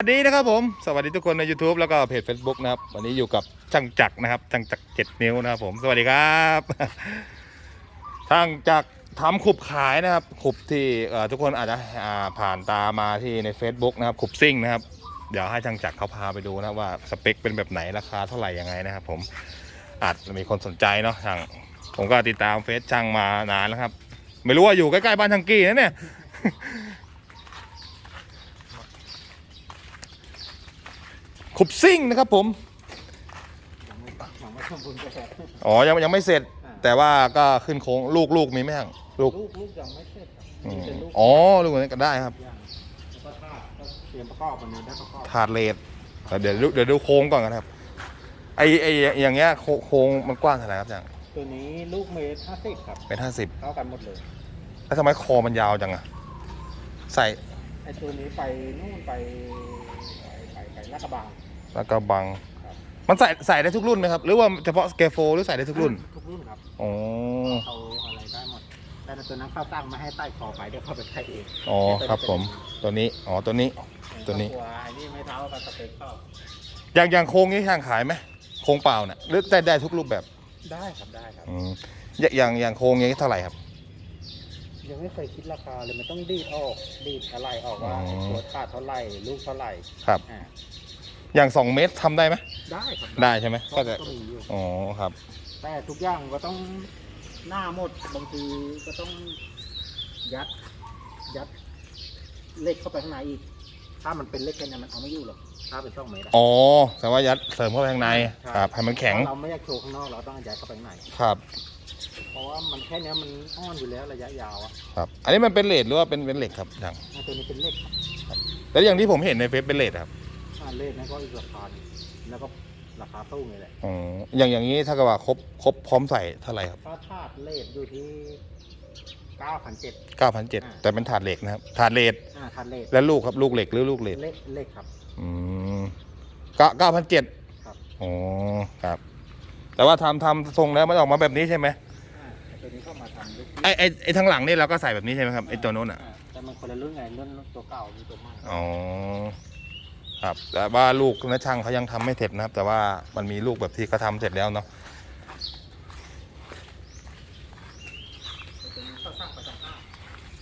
สวัสดีนะครับผมสวัสดีทุกคนใน YouTube แล้วก็เพจ Facebook นะครับ วันนี้อยู่กับช่างจักรนะครับช่างจักรเจ็ดนิ้วนะครับผมสวัสดีครับช่างจักรทำขุบขายนะครับขุบที่เอ่อทุกคนอาจจะอ่าผ่านตามาที่ใน Facebook นะครับขุบซิ่งนะครับ เดี๋ยวให้ช่างจักรเขาพาไปดูนะว่าสเปคเป็นแบบไหนราคาเท่าไหร่ยังไงนะครับ ผมอาจจะมีคนสนใจเนาะช่างผมก็ติดตามเฟซช่างมานานแล้วครับ ไม่รู้ว่าอยู่ใกล้ๆบ้านช่างกี้นะเนี่ย ขุบซิ่งนะครับผมยังไม่ยังไม่สมบูรณ์กระแสอ๋อยังยังไม่เสร็จอ่าแต่ว่าก็ขึ้นโค้งลูกลูกมีไหมครับลูกลูกลูกยังไม่เสร็จครับอืมเป็นลูกอ๋อลูกนี้ก็ได้ครับย่างแล้วก็ธาตุก็เตรียมประกอบมันนี้ได้ประกอบถาดเลดเดี๋ยวดูเดี๋ยวดูโค้งก่อนนะครับไอไออย่างเงี้ยโคโค้งมันกว้างเท่าไหร่ครับอย่างตัวนี้ลูกเมตรห้าสิบครับเป็นห้าสิบเท่ากันหมดเลยแล้วทำไมคอมันยาวจังอะใส่ไอ้ตัวนี้ไปนู่นไปไปไปไปลาดกระบัง แล้วก็บังครับมันใส่ใส่ได้ทุกรุ่นไหมครับ หรือว่าเฉพาะสเกโฟหรือใส่ได้ทุกรุ่น ทุกรุ่นครับอ๋อเขาอะไรได้หมด แต่ตัวนั้นเขาตั้งมาให้ใต้คอไปเดี๋ยวเขาไปใช้เองอ๋อครับผม ตัวนี้ อ๋อ ตัวนี้ ตัวนี้ ตัวไอ้นี่ไม่เท่ากับสเปคเขาอย่างอย่างโค้งนี้ช่างขายไหมโค้งเปล่าเนี่ยหรือได้ได้ทุกรูปแบบ ได้ครับได้ครับ อืมอย่างอย่างอย่างโค้งนี้เท่าไหร่ครับ ยังไม่เคยคิดราคาเลยมันต้องดีดออก ดีดอะไรออกว่าอ๋อ ตัวขาดเท่าไหร่ลูกเท่าไหร่ครับ อ่า อย่างสองเมตรทำได้ไหมได้ครับได้ใช่ไหมก็จะก็มีอยู่อ๋อครับ แต่ทุกอย่างก็ต้องหน้าหมดบางทีก็ต้องยัด ยัดเหล็กเข้าไปข้างในอีก ถ้ามันเป็นเหล็กแค่นี้มันเอาไม่อยู่หรอกถ้าเป็นช่องเมตรอะอ๋อแต่ว่ายัดเสริมเข้าไปข้างในใช่ครับให้มันแข็งถ้าเราไม่อยากโชว์ข้างนอกเราต้องยัดเข้าไปข้างในครับ เพราะว่ามันแค่เนี้ยมันอ่อนอยู่แล้วระยะยาวอะครับ อันนี้มันเป็นเลดหรือว่าเป็นเป็นเหล็กครับอย่างอะตัวนี้เป็นเหล็กครับแล้วอย่างที่ผมเห็นในเฟซเป็นเลดครับ อ่าเหล็กนั้นก็อีกราคาหนึ่งแล้วก็ราคาตู้นี่แหละอ๋ออย่างอย่างนี้ถ้าเกิดว่าครบครบพร้อมใส่เท่าไหร่ครับถ้าถาดเหล็กอยู่ที่เก้าพันเจ็ดเก้าพันเจ็ดแต่เป็นถาดเหล็กนะครับถาดเลดอ่าถาดเหล็กแล้วลูกครับลูกเหล็กหรือลูกเลดเหล็กเหล็กครับ อืมเก้าเก้าพันเจ็ดครับ อ๋อครับ แต่ว่าทำทำทรงแล้วมันออกมาแบบนี้ใช่ไหมอ่าไอ้ตัวนี้เข้ามาทำลูกไอไอไอทางหลังนี่เราก็ใส่แบบนี้ใช่ไหมครับไอตัวโน้นอะาแต่มันคนละรุ่นไงรุ่นตัวเก่ามีตัวใหม่อ๋อ ครับ แต่ว่าลูกนะช่างเขายังทำไม่เสร็จนะครับ แต่ว่ามันมีลูกแบบที่เขาทำเสร็จแล้วเนาะตัวนี้เขาสร้างประจำห้า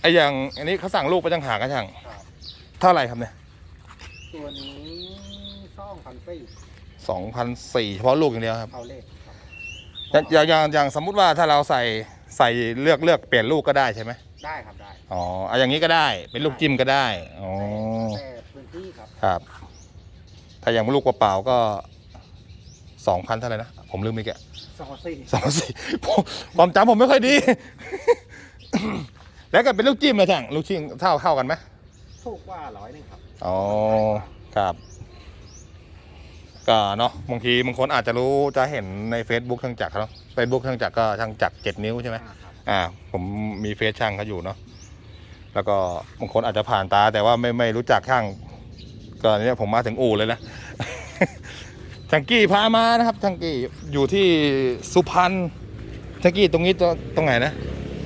ไออย่างอันนี้เขาสั่งลูกไปจังหากก็ช่างครับเท่าไหร่ครับเนี่ย ตัวนี้ซ่องพันสี่สองพันสี่เฉพาะลูกอย่างเดียวครับเอาเลขครับอย่างอย่างอย่างอย่างสมมุติว่าถ้าเราใส่ใส่เลือกเลือกเปลี่ยนลูกก็ได้ใช่ไหมได้ครับได้อ๋อเอาอย่างนี้ก็ได้เป็นลูกจิ้มก็ได้อ๋อแต่พื้นที่ครับครับ ถ้าอย่างลูกเปล่าๆก็สองพันเท่าไหร่นะ ผมลืมไปแกสองพันสี่สองพันสี่ผมความจำผมไม่ค่อยดี แล้วก็เป็นลูกจิ้มเลยช่างลูกจิ้มเท่าเข้ากันไหมถูกกว่าร้อยหนึงครับอ๋อครับก็เนาะบางทีบางคนอาจจะรู้จะเห็นใน Facebook ช่างจักรเขาเนาะเฟซบุ๊กช่างจักรก็ช่างจักรเจ็ดนิ้วใช่ไหมอ่าครับอ่า ผมมีเฟซช่างเขาอยู่เนาะแล้วก็บางคนอาจจะผ่านตาแต่ว่าไม่ไม่รู้จักช่าง ก็เนี่ยผมมาถึงอู่เลยนะช่างกี้พามานะครับช่างกี้อยู่ที่สุพรรณช่างกี้ตรงนี้ตรงตรงไหนนะ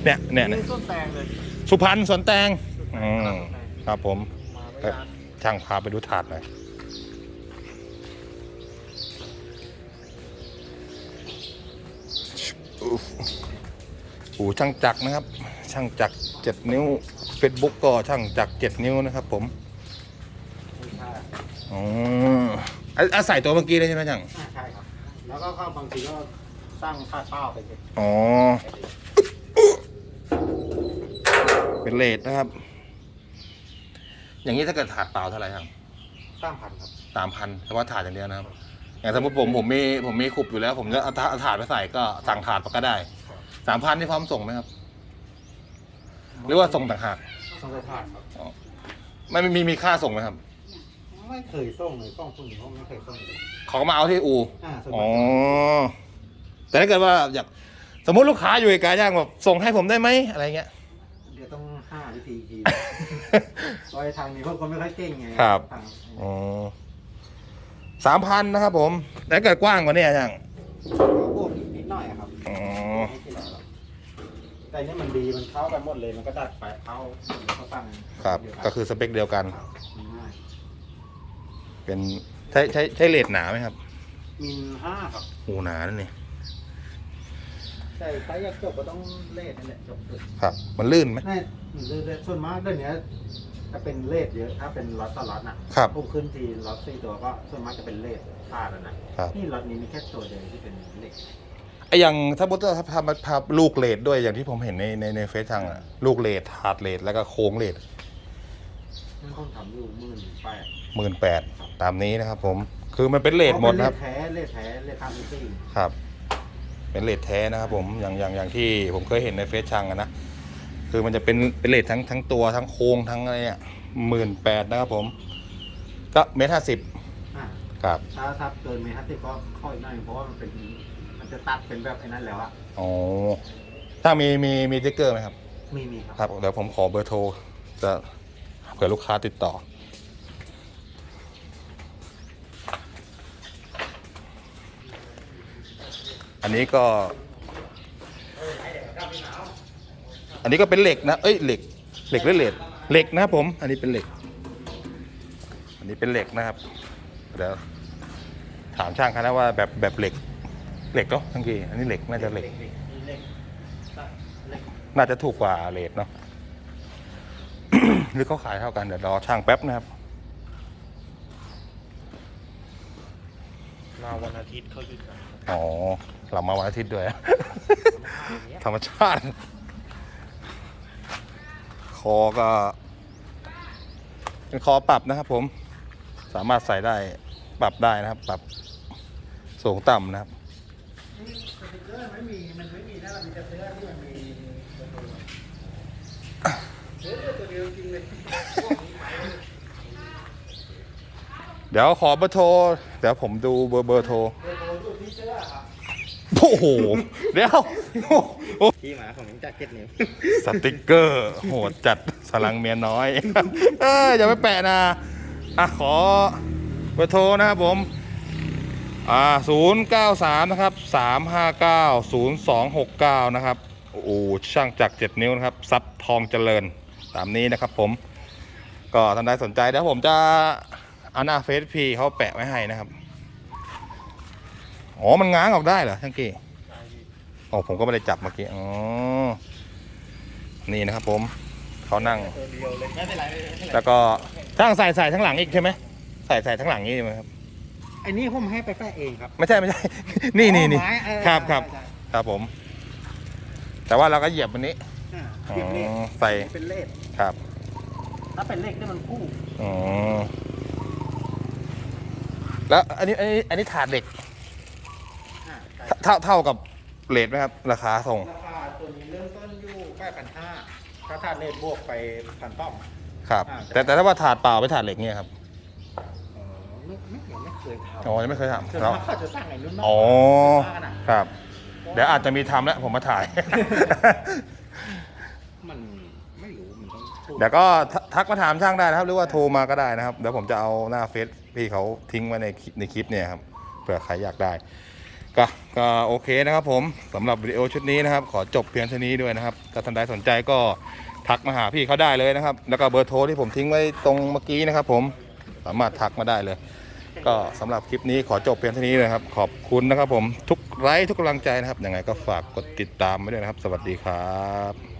เนี่ยเนี่ยเนี่ยนี่ต้นแตงเลยสุพรรณสวนแตงต้นแตอืงมต้นแตงครับผมมาไม่เอ๊ะนานช่างพาไปดูถาดหน่อยอุ๊ยโอ้ช่างจักรนะครับ ช่างจักรเจ็ดนิ้วเฟซบุ๊กก็ช่างจักรเจ็ดนิ้วนะครับผมมีค่า อ๋ออะอะใส่ตัวเมื่อกี้เลยใช่ไหมช่างอ่าใช่ครับ แล้วก็เข้าบางทีก็สร้างค่าเป้าไปเลยอ๋อ เป็นเลทนะครับ อย่างนี้ถ้าเกิดถาดเปล่าเท่าไหร่ช่างสร้างพันครับ สามพันเฉพาะถาดอย่างเดียวนะครับ อย่างสมมติผมผมมีผมมีขุบอยู่แล้ว ผมจะเอาถาเอาถาดไปใส่ก็สั่งถาดมาก็ได้ครับ สามพันนี่พร้อมส่งไหมครับ หรือว่าส่งต่างหากส่งไปผ่านครับไม่มีมีค่าส่งไหมครับ ไม่เคยส่งเลยส่งคุณหญิงเขาไม่เคยส่งเลยเขาก็มาเอาที่อูอ่าส่งอ๋อมาแต่ถ้าเกิดว่าอยากสมมติลูกค้าอยู่ไกลๆย่างแบบส่งให้ผมได้ไหมอะไรเงี้ย เดี๋ยวต้องห้าวิธีทีเพราะไอ้ทางนี้พวกคนไม่ค่อยเก่งไงครับ ทางอ๋อสามพันนะครับผมแต่ถ้าเกิดกว้างกว่านี้ย่างพวกอีกนิดหน่อยอะครับอ๋อไม่กี่ร้อยหรอกแต่อันนี่มันดีมันเข้ากันหมดเลยมันก็ดัดไปเข้าเขาตั้งครับ เดียวกันก็คือสเปคเดียวกันครับง่าย เป็นใช้ใช้ใช้เลดหนาไหมครับมินห้าครับโอ้หนานั่นนี่ใช่ไซส์อยากจบก็ต้องเลทนั่นแหละจบเลยครับ มันลื่นไหมแน่ส่วนมากเดี๋ยวนี้จะเป็นเลทเยอะถ้าเป็นล็อตต่อล็อตนะครับพุ่งขึ้นทีล็อตสี่ตัวก็ส่วนมากจะเป็นเลทพลาดแล้วนะครับ นี่ล็อตนี้มีแค่ตัวเดียวที่เป็นเลทไอ้อย่างถ้าบุตรถ้าทำพับลูกเลดด้วยอย่างที่ผมเห็นในในในเฟซทางอะลูกเลดถาดเลดแล้วก็โค้งเลดมันต้องทำอยู่หมื่นแปด หมื่นแปดตามนี้นะครับ ผมคือมันเป็นเลดหมดนะครับ เลทแท้เลทแท้เลททำจริงครับ เป็นเลดแท้นะครับ ผมอย่างอย่างอย่างที่ผมเคยเห็นในเฟซช่างอะนะคือมันจะเป็นเป็นเลดทั้งทั้งตัวทั้งโครงทั้งอะไรเนี่ยหมื่นแปดนะครับ ผม ก็เมตรห้าสิบอ่าครับถ้าถ้าเกินเมตรห้าสิบก็ค่อยหน่อยเพราะว่ามันเป็นมันจะตัดเป็นแบบไอ้นั้นแล้วอะอ๋อถ้ามีมีมีติ๊กเกอร์ไหมครับ มีมีครับ ครับเดี๋ยวผมขอเบอร์โทรจะเผื่อลูกค้าติดต่อ อันนี้ก็ อันนี้ก็เป็นเหล็กนะ เอ้ยเหล็ก เหล็กหรือเหล็กเหล็กนะครับผม อันนี้เป็นเหล็ก อันนี้เป็นเหล็กนะครับ เดี๋ยวถามช่างเขานะว่าแบบแบบเหล็ก เหล็กเนาะทั้งทีอันนี้เหล็กน่าจะเหล็กมีเหล็กเหล็กน่าจะถูกกว่าเลทเนาะหรือเขาขายเท่ากันเดี๋ยวรอช่างแป๊บนะครับ มาวันอาทิตย์เขาหยุดกันอ๋อเรามาวันอาทิตย์ด้วย ธรรมชาติ คอก็เป็นคอปรับนะครับผม สามารถใส่ได้ปรับได้นะครับ ปรับสูงต่ำนะครับ สติ๊ก เกอร์ไม่มีมันไม่มีนะมันมีแต่เสื้อที่มันมีเสื้อตัวเดียวจริงเลยเดี๋ยวขอเบอร์โทร เดี๋ยวผมดูเบอร์เบอร์โทรเบอร์โทรอยู่ที่เสื้อครับโอ้โห เดี๋ยวโอ้โหที่หมาของนิ้งจากเก็ตนิ้วสติกเกอร์โหดจัดสลังเมียน้อย เอออย่าไปแปะนะอะขอเบอร์โทรนะครับผม อ่าศูนย์เก้าสามนะครับสามห้าเก้าศูนย์สองหกเก้านะครับ โอ้ช่างจักรเจ็ดนิ้วนะครับซับทองเจริญ ตามนี้นะครับผม ก็ท่านใดสนใจเดี๋ยวผมจะเอาหน้าเฟซพีเขาแปะไว้ให้นะครับ อ๋อ มันง้างออกได้เหรอช่างกี้อ๋อผมก็ไม่ได้จับเมื่อกี้ อ๋อ นี่นะครับผม เขานั่งตัวเดียวเลยไม่เป็นไรไม่เป็นไรแล้วก็ช่างใส่ใส่ทั้งหลังอีกใช่ไหม ใส่ใส่ทั้งหลังนี่ใช่ไหมครับไอ้นี่ผมให้ไปแปะเองครับ ไม่ใช่ไม่ใช่ นี่นี่นี่อ๋อไม้เออครับครับใช่ครับผม แต่ว่าเราก็เหยียบวันนี้ใช่อ่าอ๋อเก็บเลขใส่ เป็นเลขครับ ถ้าเป็นเลขนี่มันคู่ อ๋อ แล้วอันนี้อันนี้อันนี้ถาดเหล็กอ่าใช่เท่าเท่ากับเลทไหมครับ ราคาส่งราคาตัวนี้เริ่มต้นอยู่แปดพันห้าถ้าถ้าเลขบวกไปพันต้องครับอ่าแต่แต่ถ้าว่าถาดเปล่าไปถาดเหล็กเนี่ยครับเออไม่ไม่ยังไม่เคยทำอ๋อยังไม่เคยทำส่วนแล้วมากเขาจะสั่งไอ้นุ่นมากอ๋อส่วนมากอะครับ เดี๋ยวอาจจะมีทำแล้วผมมาถ่าย มันไม่รู้มันต้องพู ดเดี๋ยวก็ทักมาถามช่างได้นะครับ หรือว่าโทรมาก็ได้นะครับเดี๋ยวผมจะเอาหน้าเฟซพี่เขาทิ้งไว้ในในคลิปเนี่ยครับเผื่อใครอยากได้ก็ก็โอเคนะครับผมสำหรับวิดีโอชุดนี้นะครับ ขอจบเพียงเท่านี้ด้วยนะครับถ้าท่านใดสนใจก็ทักมาหาพี่เขาได้เลยนะครับ แล้วก็เบอร์โทรที่ผมทิ้งไว้ตรงเมื่อกี้นะครับ ผมสามารถทักมาได้เลย ก็สำหรับคลิปนี้ขอจบเพียงเท่านี้นะครับ ขอบคุณนะครับผมทุกไลค์ทุกกำลังใจนะครับยังไงก็ฝากกดติดตามไว้ด้วยนะครับ สวัสดีครับ